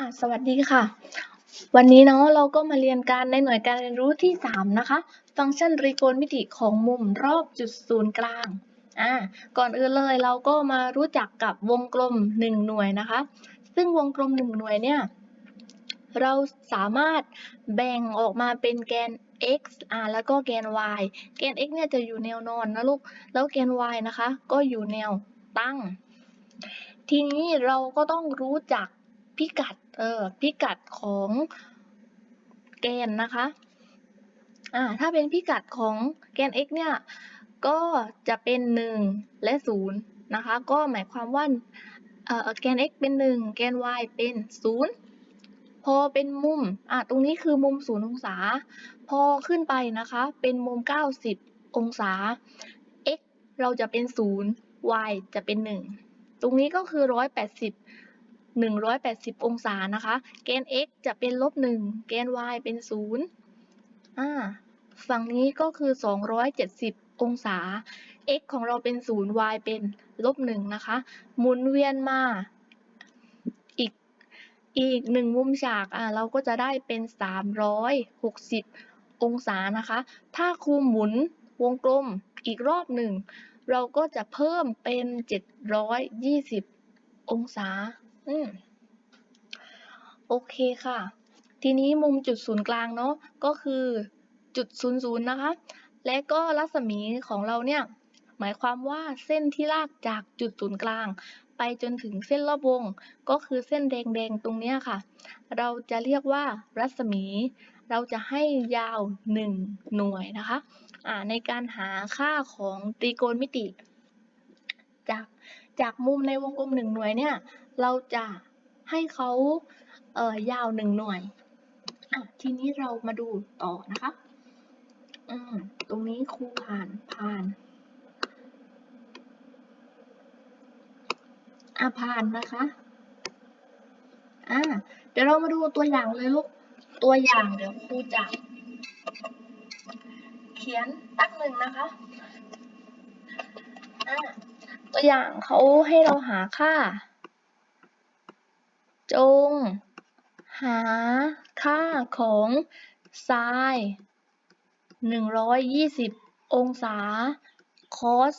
อะสวัสดีค่ะ วันนี้เนาะเราก็มาเรียนการในหน่วยการเรียนรู้ที่ 3 นะคะ ฟังก์ชันตรีโกณมิติของมุมรอบจุดศูนย์กลางอ่าก่อนอื่นเลยเราก็มารู้จักกับวงกลม 1 หน่วยนะคะ ซึ่งวงกลม 1 หน่วยเนี่ย เราสามารถแบ่งออกมาเป็นแกน x อ่าแล้วก็แกน y แกน x เนี่ยจะอยู่แนวนอนนะลูก แล้วแกน y นะคะ ก็อยู่แนวตั้ง ทีนี้เราก็ต้องรู้จักพิกัด พิกัดของแกนนะคะอ่าถ้าเป็นพิกัดของแกน x เนี่ย ก็จะเป็น 1 และ 0 นะคะ ก็หมายความว่าเออแกน x เป็น 1 แกน y เป็น 0 พอเป็นมุมอ่าตรงนี้คือมุม 0 องศา พอขึ้นไปนะคะ เป็นมุม 90 องศา x เราจะเป็น 0 y จะเป็น 1 ตรงนี้ก็คือ 180 180 องศานะคะ แกน x จะเป็นลบ1แกน y เป็น0อ่าฝั่งนี้ก็คือ 270 องศา x ของเราเป็น 0 y เป็นลบ1นะคะ หมุนเวียนมาอีกอีกหนึ่งมุมฉากอ่าเราก็จะได้เป็น 360 องศานะคะ ถ้าครูหมุนวงกลมอีกรอบหนึ่ง เราก็จะเพิ่มเป็น 720 องศา อืมโอเคค่ะ ทีนี้มุมจุดศูนย์กลางเนาะก็คือจุดศูนย์ศูนย์นะคะ และก็รัศมีของเราเนี่ย หมายความว่าเส้นที่ลากจากจุดศูนย์กลาง ไปจนถึงเส้นรอบวง ก็คือเส้นแดงๆตรงเนี้ยค่ะ เราจะเรียกว่ารัศมี เราจะให้ยาว 1 หน่วยนะคะอ่าในการหาค่าของตรีโกณมิติ จากจากมุมในวงกลม1หน่วยเนี่ย เราจะให้เขาเอ่อยาวหนึ่งหน่วยอะทีนี้เรามาดูต่อนะคะอืมตรงนี้ครูผ่านผ่านอะผ่านนะคะอ่าเดี๋ยวเรามาดูตัวอย่างเลยลูกตัวอย่างเดี๋ยวครูจะเขียนตั้งหนึ่งนะคะอ่าตัวอย่างเขาให้เราหาค่า จง หาค่าของไซน์120องศา คอส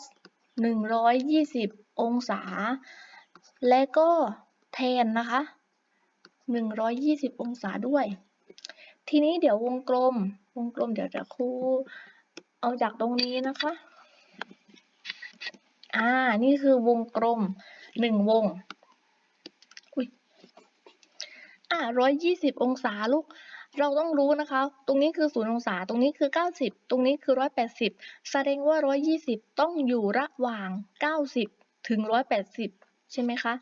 120องศา และก็แทนนะคะ120องศาด้วย ทีนี้เดี๋ยววงกลม วงกลมเดี๋ยวจะครูเอาจากตรงนี้นะคะ อ่า นี่คือวงกลมหนึ่งวง อ่าร้อยยี่สิบองศาลูก เราต้องรู้นะคะ ตรงนี้คือศูนย์องศา ตรงนี้คือเก้าสิบตรงนี้คือร้อยแปดสิบแสดงว่าร้อยยี่สิบต้องอยู่ระหว่างเก้าสิบถึงร้อยแปดสิบใช่ไหมคะ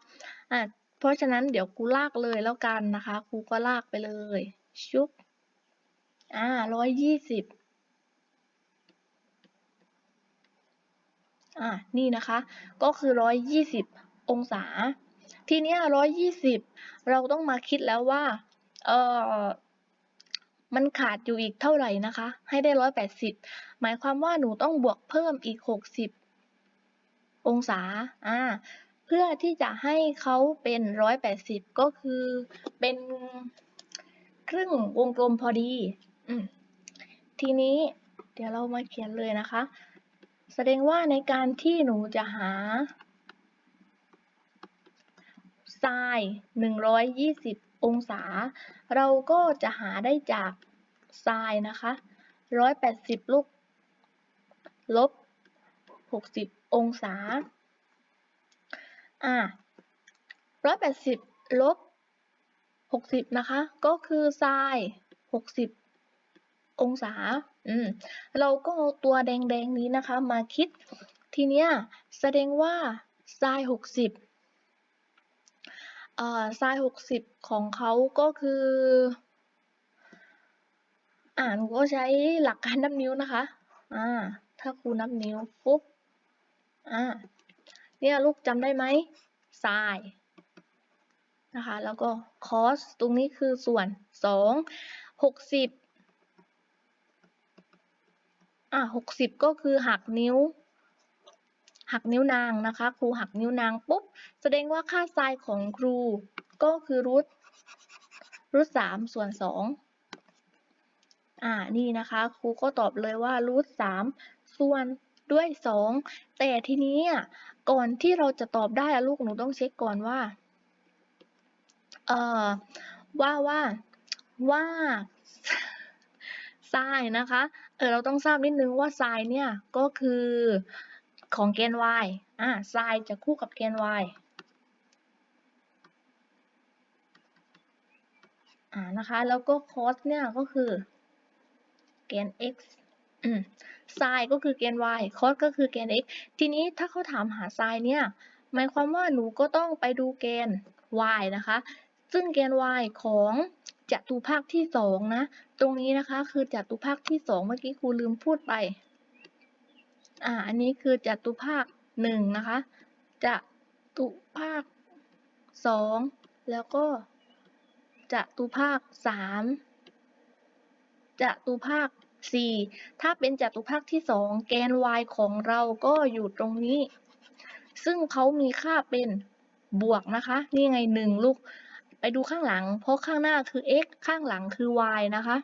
อ่าเพราะฉะนั้นเดี๋ยวครูลากเลยแล้วกันนะคะ ครูก็ลากไปเลย ชุบ อ่าร้อยยี่สิบอ่านี่นะคะ ก็คือ120องศา ทีนี้ย120เราต้องมาคิดแล้วว่า เออมันขาดอยู่อีกเท่าไหร่นะคะ ให้ได้180หมายความว่าหนูต้องบวกเพิ่มอีก60องศา อ่า เพื่อที่จะให้เขาเป็น180ก็คือเป็นครึ่งวงกลมพอดีอืมทีนี้เดี๋ยวเรามาเขียนเลยนะคะ แสดงว่าในการที่หนูจะหา ไซน์120 องศา เราก็จะหาได้จากไซน์นะคะ 180 ลูก ลบ 60 องศา อ่า180 ลบ 60 นะคะ ก็คือไซน์60 องศา อืม เราก็เอาตัวแดงๆนี้นะคะมาคิด ทีเนี้ยแสดงว่าไซน์60 อ่อไซน์60ของเขาก็คือ อ่าหนูก็ใช้หลักการนับนิ้วนะคะ อ่า ถ้าครูนับนิ้วปุ๊บ อ่า เนี่ยลูกจำได้ไหมไซน์นะคะ แล้วก็คอสตรงนี้คือส่วน2 60อะหกสิบก็คือหักนิ้ว หักนิ้วนางนะคะ ครูหักนิ้วนางปุ๊บ แสดงว่าค่าไซน์ของครูก็คือรูทรูทสามส่วนสองอ่า นี่นะคะ ครูก็ตอบเลยว่ารูทสามส่วนด้วยสองแต่ทีนี้ก่อนที่เราจะตอบได้ลูกหนูต้องเช็คก่อนว่าเอ่อว่าว่าว่าไซน์นะคะเออเราต้องทราบนิดนึงว่าไซน์เนี่ยก็คือ ของแกน y อ่าไซน์จะคู่กับแกน y อ่านะคะ แล้วก็ cos เนี่ยก็คือแกน x อืม sin ก็คือแกน y cos ก็คือแกน x ทีนี้ถ้าเขาถามหา sin เนี่ย หมายความว่าหนูก็ต้องไปดูแกน y นะคะ ซึ่งแกน y ของจัตุภาคที่สองนะ ตรงนี้นะคะคือจัตุภาคที่สองเมื่อกี้ครูลืมพูดไป อ่า อันนี้คือจัตุภาคหนึ่งนะคะจัตุภาคสองแล้วก็จัตุภาคสามจัตุภาคสี่ถ้าเป็นจัตุภาคที่สองแกน y ของเราก็อยู่ตรงนี้ ซึ่งเขามีค่าเป็นบวกนะคะ นี่ไงหนึ่งลูก ไปดูข้างหลัง เพราะข้างหน้าคือ x ข้างหลังคือ y นะคะ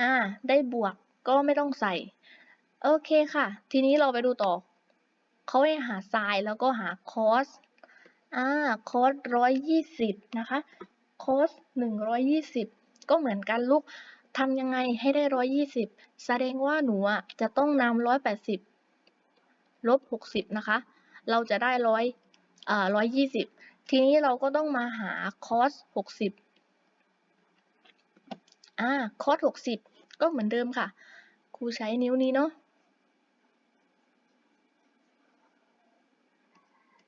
อ่า ได้บวกก็ไม่ต้องใส่ โอเคค่ะ ทีนี้เราไปดูต่อ เขาให้หา sin แล้วก็หา cos อ่า cos ร้อยยี่สิบนะคะ cos หนึ่งร้อยยี่สิบก็เหมือนกันลูกทำยังไงให้ได้ร้อยยี่สิบแสดงว่าหนูอะจะต้องนำร้อยแปดสิบลบหกสิบนะคะ เราจะได้ร้อยอ่าร้อยยี่สิบทีนี้เราก็ต้องมาหา cos หกสิบอ่า cos หกสิบก็เหมือนเดิมค่ะ ครูใช้นิ้วนี้เนาะ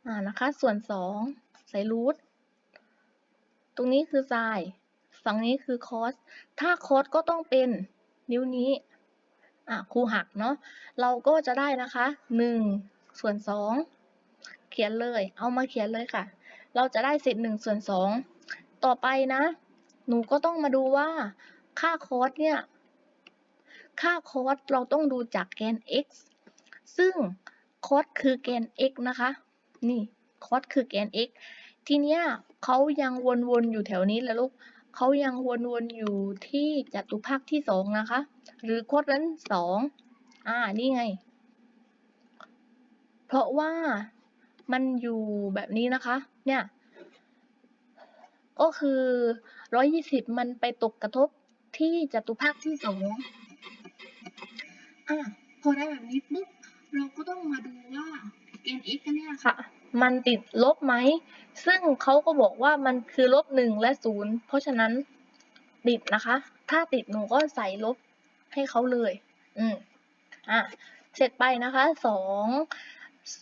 อ่านะคะ ส่วนสองใส่รูทตรงนี้คือไซน์ฝั่งนี้คือ cos ถ้า cos ก็ต้องเป็นนิ้วนี้ อ่าครูหักเนาะ เราก็จะได้นะคะหนึ่งส่วนสองเขียนเลย เอามาเขียนเลยค่ะ เราจะได้เศษหนึ่งส่วนสองต่อไปนะ หนูก็ต้องมาดูว่า ค่า cos เนี่ย ค่า cos เราต้องดูจากแกน x ซึ่ง cos คือแกน x นะคะ นี่ cos คือแกน x ทีเนี้ยเขายังวนๆอยู่แถวนี้แหละลูกเขายังวนๆอยู่ที่จัตุภาคที่สองนะคะ หรือ cos นั้นสองอ่านี่ไง เพราะว่ามันอยู่แบบนี้นะคะ เนี่ย ก็คือ120มันไปตกกระทบที่จัตุภาคที่สองอะพอได้แบบนี้ปุ๊บเราก็ต้องมาดูว่า แกน x กันเนี่ยค่ะ มันติดลบไหม ซึ่งเขาก็บอกว่ามันคือลบหนึ่งและศูนย์เพราะฉะนั้นติดนะคะ ถ้าติดหนูก็ใส่ลบให้เขาเลย อืมอะ เสร็จไปนะคะสอง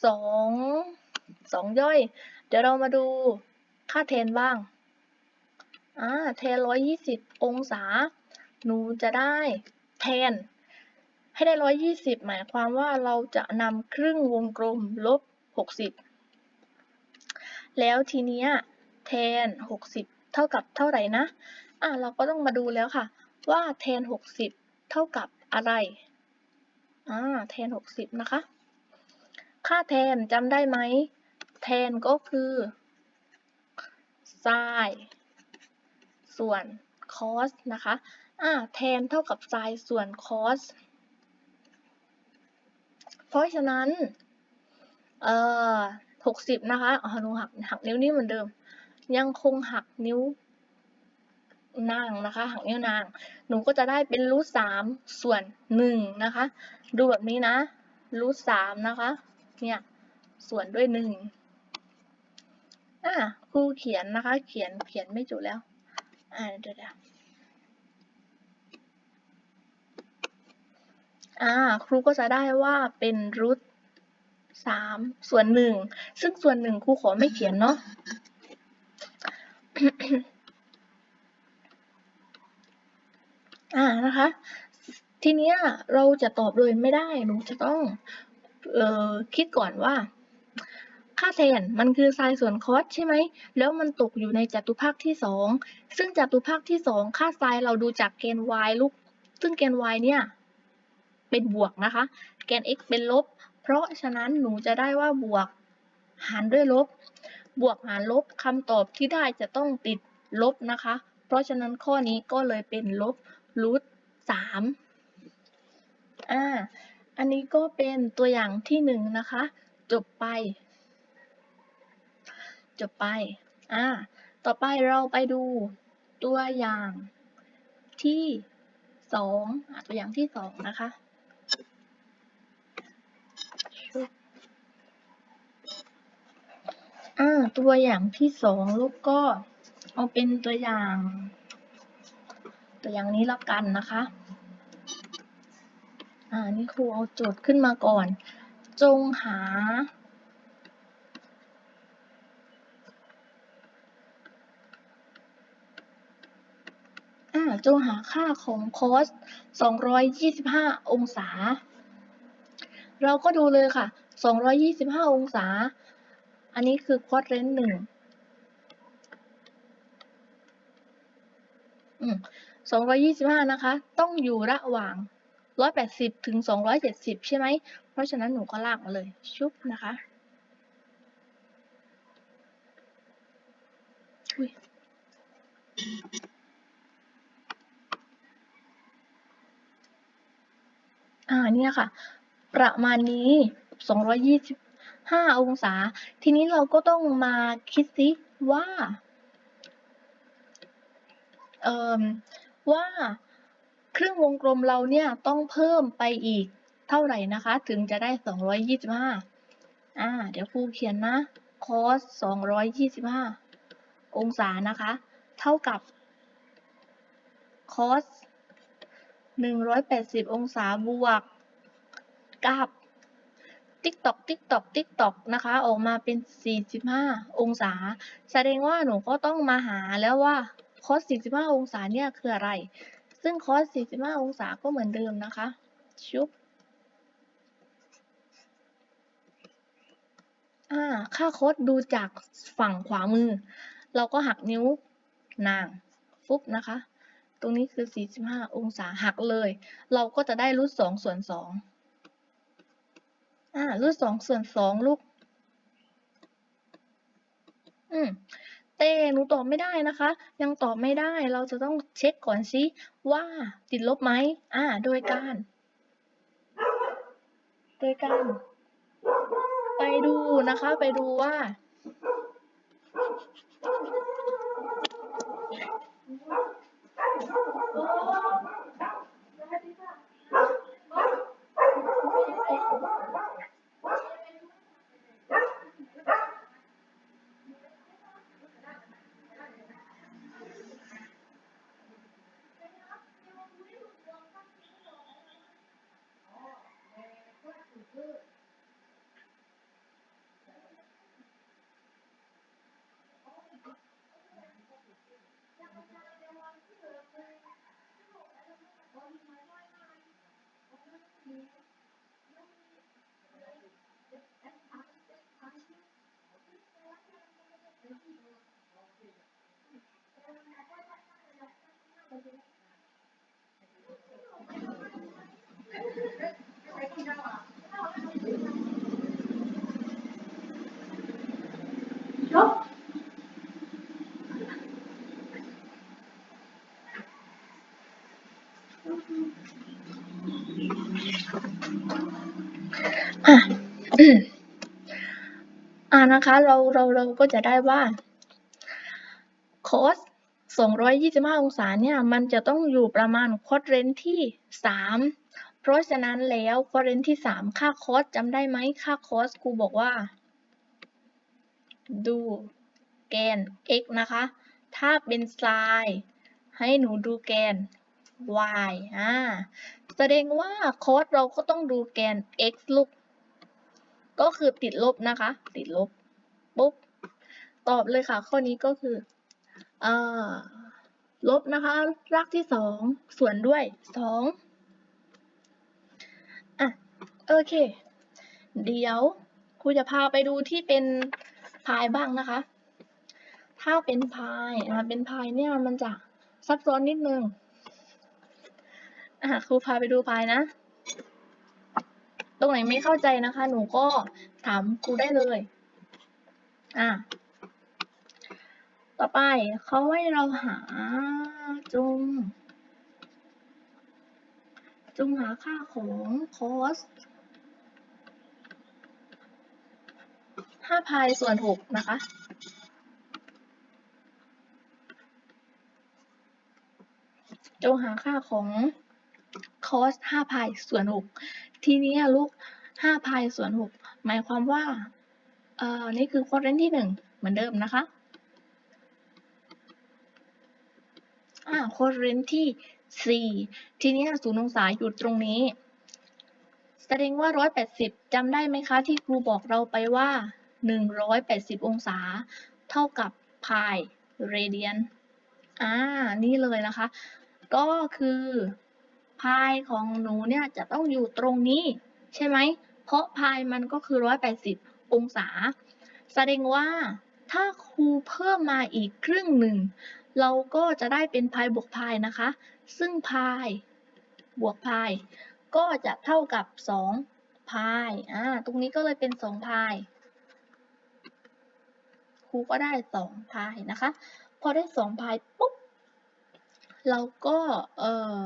สองสองย่อย เดี๋ยวเรามาดูค่าแทนบ้าง อ่าแทนร้อยยี่สิบองศา หนูจะได้แทน ให้ได้ร้อยยี่สิบหมายความว่าเราจะนำครึ่งวงกลมลบหกสิบแล้วทีเนี้ยแทนหกสิบเท่ากับเท่าไหร่นะ อ่าเราก็ต้องมาดูแล้วค่ะ ว่าแทนหกสิบเท่ากับอะไร อ่าแทนหกสิบนะคะ ค่าแทนจำได้ไหม แทนก็คือ sin ส่วน cos นะคะ อ่า แทนเท่ากับ sin ส่วน cos เพราะฉะนั้น เอ่อหกสิบนะคะอ๋อหนูหักหักนิ้วนี้เหมือนเดิม ยังคงหักนิ้วนางนะคะ หักนิ้วนาง หนูก็จะได้เป็นรูทสามส่วนหนึ่งนะคะ ดูแบบนี้นะ รูทสามนะคะ เนี่ย ส่วนด้วยหนึ่งอ่าครูเขียนนะคะ เขียน เขียนไม่จุแล้ว อ่าเดี๋ยว อ่าครูก็จะได้ว่าเป็นรูทสามส่วนหนึ่งซึ่งส่วนหนึ่งครูขอไม่เขียนเนาะอ่านะคะ ทีเนี้ยเราจะตอบเลยไม่ได้หนูจะต้องเอ่อคิดก่อนว่า ค่าแทนมันคือไซน์ส่วนคอสใช่ไหมแล้วมันตกอยู่ในจัตุภาคที่สองซึ่งจัตุภาคที่สองค่าไซน์เราดูจากแกน y ลูกซึ่งแกน y เนี่ย เป็นบวกนะคะ แกน x เป็นลบ เพราะฉะนั้นหนูจะได้ว่าบวกหารด้วยลบ บวกหารลบคำตอบที่ได้จะต้องติดลบนะคะ เพราะฉะนั้นข้อนี้ก็เลยเป็นลบรูทสามอ่า อันนี้ก็เป็นตัวอย่างที่หนึ่งนะคะ จบไป จบไป อ่า ต่อไปเราไปดูตัวอย่างที่สองอตัวอย่างที่สองนะคะชุบ อ่าตัวอย่างที่สองลูกก็เอาเป็นตัวอย่าง ตัวอย่างนี้ล้วกันนะคะ อ่านี่ครูเอาโจทย์ขึ้นมาก่อน จงหา อ่าจงหาค่าของคอส 225 องศา เราก็ดูเลยค่ะ 225 องศา อันนี้คือควอดเรนต์หนึ่งสอืม225นะคะ ต้องอยู่ระหว่าง180ถึง270ใช่ไหม เพราะฉะนั้นหนูก็ลากมาเลย ชุบนะคะอุ๊ยอ่าเนี่ยค่ะ ประมาณนี้225อง 5 องศา ทีนี้เราก็ต้องมาคิดซิว่าเอ่อว่าครึ่งวงกลมเราเนี่ยต้องเพิ่มไปอีกเท่าไหร่นะคะ ถึงจะได้ 225อ่าเดี๋ยวครูเขียนนะ cos 225 องศานะคะ เท่ากับ cos 180 องศาบวกกับ ติ๊กตอกติ๊กตอกติ๊กตอกนะคะ ออกมาเป็น 45 องศา แสดงว่าหนูก็ต้องมาหาแล้วว่า cos 45 องศาเนี่ยคืออะไร ซึ่ง cos 45 องศาก็เหมือนเดิมนะคะ ชุบอ่าค่าโคดดูจากฝั่งขวามือ เราก็หักนิ้วนางฟุบนะคะ ตรงนี้คือ 45 องศาหักเลย เราก็จะได้รูท2ส่วน2 อ่ารูท2ส่วนสองลูก อืมแต่หนูตอบไม่ได้นะคะ ยังตอบไม่ได้เราจะต้องเช็คก่อนสิว่าติดลบไหมอ่า โดยการ โดยการ ไปดูนะคะ ไปดูว่า อะ อืมอ่า นะคะ เราเราเราก็จะได้ว่า cos 225 องศาเนี่ย มันจะต้องอยู่ประมาณควอดเรนที่ 3 เพราะฉะนั้นแล้วควอดเรนที่ 3 ค่า cos จำได้ไหมค่า cos ครูบอกว่า ดูแกน x นะคะ ถ้าเป็น sin ให้หนูดูแกน y อ่า แสดงว่า cos เราก็ต้องดูแกน x ลูก ก็คือติดลบนะคะ ติดลบ ปุ๊บ ตอบเลยค่ะ ข้อนี้ก็คืออ่อลบนะคะ รากที่สองส่วนด้วยสองอะ โอเค เดี๋ยวครูจะพาไปดูที่เป็นพายบ้างนะคะ ถ้าเป็นพายอ่าเป็นพายเนี่ยมันจะซับซ้อนนิดนึงอะครูพาไปดูพายนะ ตรงไหนไม่เข้าใจนะคะ หนูก็ถามครูได้เลย อะ ต่อไปเขาให้เราหาจง จงหาค่าของ cos 5พายส่วน6นะคะจงหาค่าของ cos 5พายส่วน6ทีนี้ลูก5พายส่วน6หมายความว่า เอ่อนี่คือ quadrant ที่1เหมือนเดิมนะคะอ่า quadrant ที่ทีนี้ศูนย์องศาอยู่ตรงนี้ แสดงว่า180จำได้ไหมคะ ที่ครูบอกเราไปว่า180อยแปดสิบองศา เท่ากับ pi radian อ่านี่เลยนะคะ ก็คือ pi ของหนูเนี่ยจะต้องอยู่ตรงนี้ ใช่ไหม เพราะ pi มันก็คือ180อ องศา แสดงว่าถ้าครูเพิ่มมาอีกครึ่งหนึ่ง เราก็จะได้เป็น pi บวก pi นะคะ ซึ่ง pi บวก pi ก็จะเท่ากับ2 pi อ่าตรงนี้ก็เลยเป็น2 pi ครูก็ได้2 pi นะคะ พอได้2 pi ปุ๊บเราก็เออ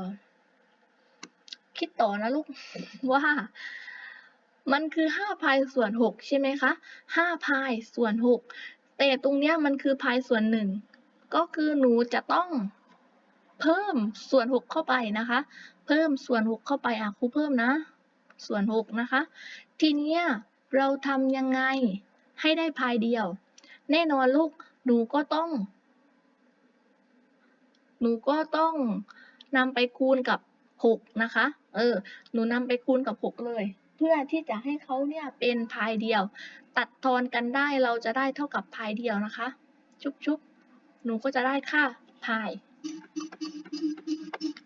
คิดต่อนะลูกว่า มันคือ5พายส่วน6ใช่ไหมคะ5พายส่วน6แต่ตรงเนี้ยมันคือพายส่วน 1 ก็คือหนูจะต้องเพิ่มส่วน 6 เข้าไปนะคะ เพิ่มส่วน 6 เข้าไปอะครูเพิ่มนะ ส่วน 6 นะคะ ทีเนี้ยเราทำยังไงให้ได้พายเดียว แน่นอนลูกหนูก็ต้อง หนูก็ต้องนำไปคูณกับ 6 นะคะ เออ หนูนำไปคูณกับ 6 เลย เพื่อที่จะให้เขาเนี่ยเป็นพายเดียว ตัดทอนกันได้เราจะได้เท่ากับพายเดียวนะคะ ชุบชุบหนูก็จะได้ค่าพาย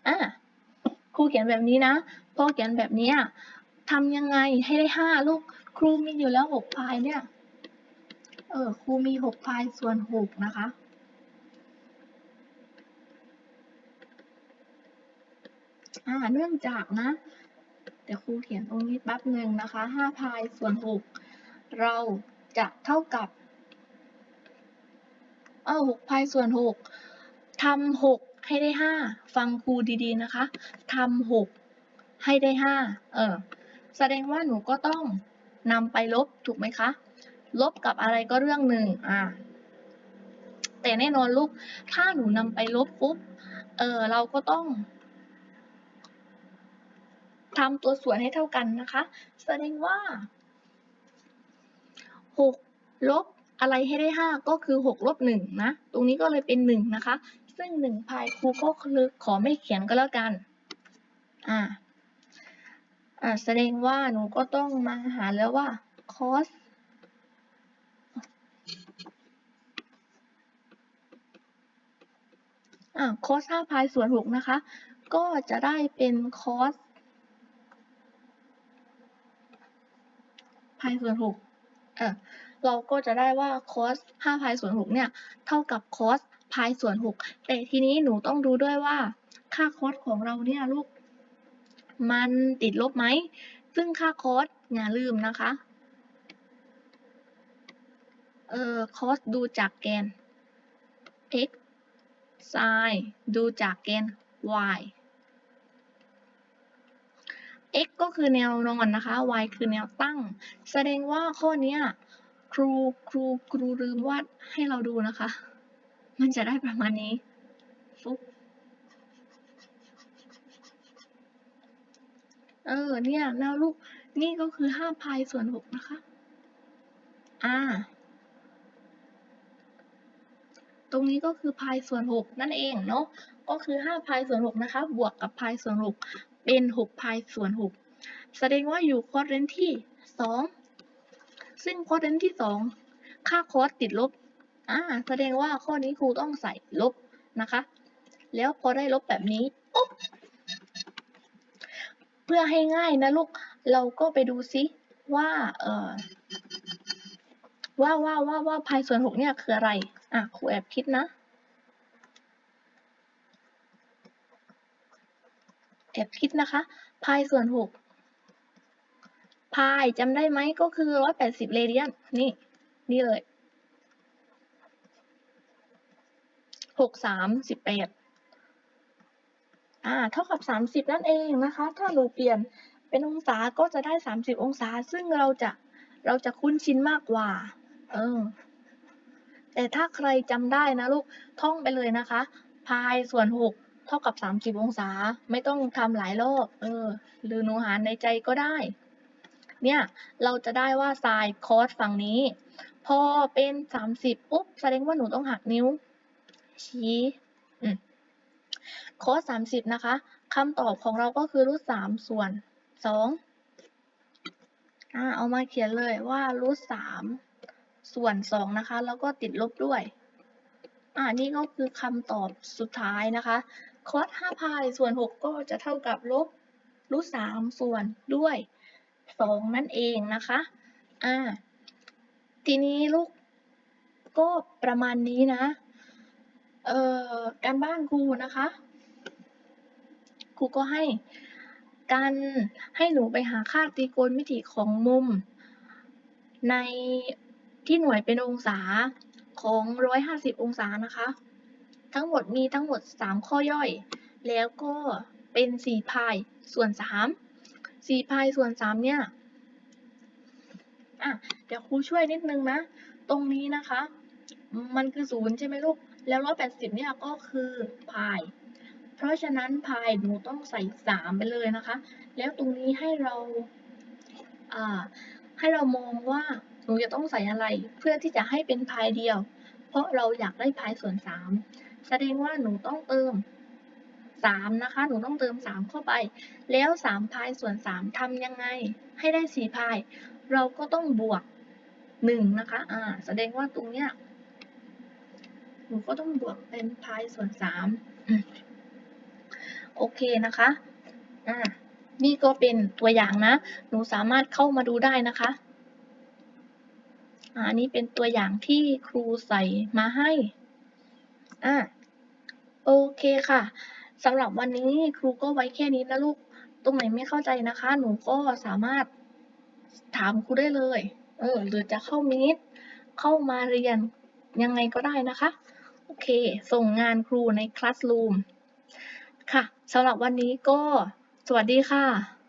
อะครูเขียนแบบนี้นะพอเขียนแบบนี้ทำยังไงให้ได้5ลูกครูมีอยู่แล้ว6พายเนี่ยเออครูมี6พายส่วน6นะคะอ่าเนื่องจากนะ ดี๋ยวครูเขียนตรงนี้แป๊บหนึ่งนะคะ5พายส่วน 6 เราจะเท่ากับ เออ6พายส่วน 6ทำ6ให้ได้ 5 ฟังครูดีๆนะคะทำ6ให้ได้ 5 เออ แสดงว่าหนูก็ต้องนำไปลบถูกไหมคะ ลบกับอะไรก็เรื่องหนึ่งอ่าแต่แน่นอนลูก ถ้าหนูนำไปลบปุ๊บ เออเราก็ต้อง ทำตัวส่วนให้เท่ากันนะคะ แสดงว่า 6 ลบอะไรให้ได้ 5 ก็คือ 6 ลบ 1 นะ ตรงนี้ก็เลยเป็น 1 นะคะ ซึ่ง 1 พายครูก็คือขอไม่เขียนก็แล้วกัน อ่า อ่า แสดงว่าหนูก็ต้องมาหาแล้วว่า cos อ่า cos 5พายส่วน 6 นะคะ ก็จะได้เป็น cos พายส่วน6เออเราก็จะได้ว่า cos 5พายส่วน6เนี่ย เท่ากับ cos พายส่วน6แต่ทีนี้หนูต้องดูด้วยว่า ค่า cos ของเราเนี่ยลูก มันติดลบไหม ซึ่งค่า cos อย่าลืมนะคะ เออ cos ดูจากแกน x sin ดูจากแกน y x ก็คือแนวนอนนะคะ y คือแนวตั้ง แสดงว่าข้อนี้ครูครูครูลืมวาดให้เราดูนะคะ มันจะได้ประมาณนี้ฟุ๊บเออเนี่ยแล้วลูกนี่ก็คือห้าพายส่วนหกนะคะ อ่า ตรงนี้ก็คือพายส่วนหกนั่นเองเนาะ ก็คือห้าพายส่วนหกนะคะ บวกกับพายส่วนหก เป็นหกพายส่วนหกแสดงว่าอยู่ควอเรนที่สองซึ่งควอเรนที่สองค่าคอสติดลบอ่าแสดงว่าข้อนี้ครูต้องใส่ลบนะคะ แล้วพอได้ลบแบบนี้ปุ๊บเพื่อให้ง่ายนะลูก เราก็ไปดูซิว่าเอ่อว่าว่าว่าว่าพายส่วนหกเนี่ยคืออะไร อะครูแอบคิดนะ แอบคิดนะคะพายส่วนหกพายจำได้ไหมก็คือร้อยแปดสิบเรเดียนนี่นี่เลยหกสามสิบแปดอ่าเท่ากับสามสิบนั่นเองนะคะ ถ้าหนูเปลี่ยนเป็นองศาก็จะได้สามสิบองศา ซึ่งเราจะเราจะคุ้นชินมากกว่า เออ แต่ถ้าใครจำได้นะลูกท่องไปเลยนะคะพายส่วนหก เท่ากับสามสิบองศา ไม่ต้องทำหลายรอบ เออ หรือหนูหารในใจก็ได้ เนี่ย เราจะได้ว่าไซน์คอสฝั่งนี้ พอเป็นสามสิบปุ๊บ แสดงว่าหนูต้องหักนิ้ว ชี้คอสสามสิบนะคะคำตอบของเราก็คือรูทสามส่วนสองอ่า เอามาเขียนเลยว่ารูทสามส่วนสองนะคะ แล้วก็ติดลบด้วย อ่า นี่ก็คือคำตอบสุดท้ายนะคะ คอสห้าพายส่วนหกก็จะเท่ากับลบรูทสามส่วนด้วยสองนั่นเองนะคะอ่าทีนี้ลูกก็ประมาณนี้นะ เอ่อ การบ้านครูนะคะ ครูก็ให้การให้หนูไปหาค่าตรีโกณมิติของมุม ในที่หน่วยเป็นองศาของ 150 องศานะคะ ทั้งหมดมีทั้งหมด 3 ข้อย่อย แล้วก็เป็น4พายส่วน3 4พายส่วน3เนี่ยอะเดี๋ยวครูช่วยนิดนึงนะ ตรงนี้นะคะ มันคือศูนย์ใช่ไหมลูก แล้วร้อยแปดสิบเนี่ยก็คือพาย เพราะฉะนั้นพายหนูต้องใส่สามไปเลยนะคะ แล้วตรงนี้ให้เราอ่าให้เรามองว่าหนูจะต้องใส่อะไร เพื่อที่จะให้เป็นพายเดียว เพราะเราอยากได้พายส่วนสาม แสดงว่าหนูต้องเติมสามนะคะ หนูต้องเติมสามเข้าไป แล้วสามพายส่วนสามทำยังไง ให้ได้สี่พาย เราก็ต้องบวกหนึ่งนะคะ อ่า แสดงว่าตรงเนี้ย หนูก็ต้องบวกเป็นพายส่วนสามโอเคนะคะ อ่า นี่ก็เป็นตัวอย่างนะ หนูสามารถเข้ามาดูได้นะคะอ่าอันนี้เป็นตัวอย่างที่ครูใส่มาให้ อ่า โอเคค่ะสำหรับวันนี้ครูก็ไว้แค่นี้นะลูก ตรงไหนไม่เข้าใจนะคะ หนูก็สามารถถามครูได้เลย เออ หรือจะเข้ามินิเข้ามาเรียนยังไงก็ได้นะคะ โอเค ส่งงานครูในคลาสรูมค่ะสำหรับวันนี้ก็สวัสดีค่ะ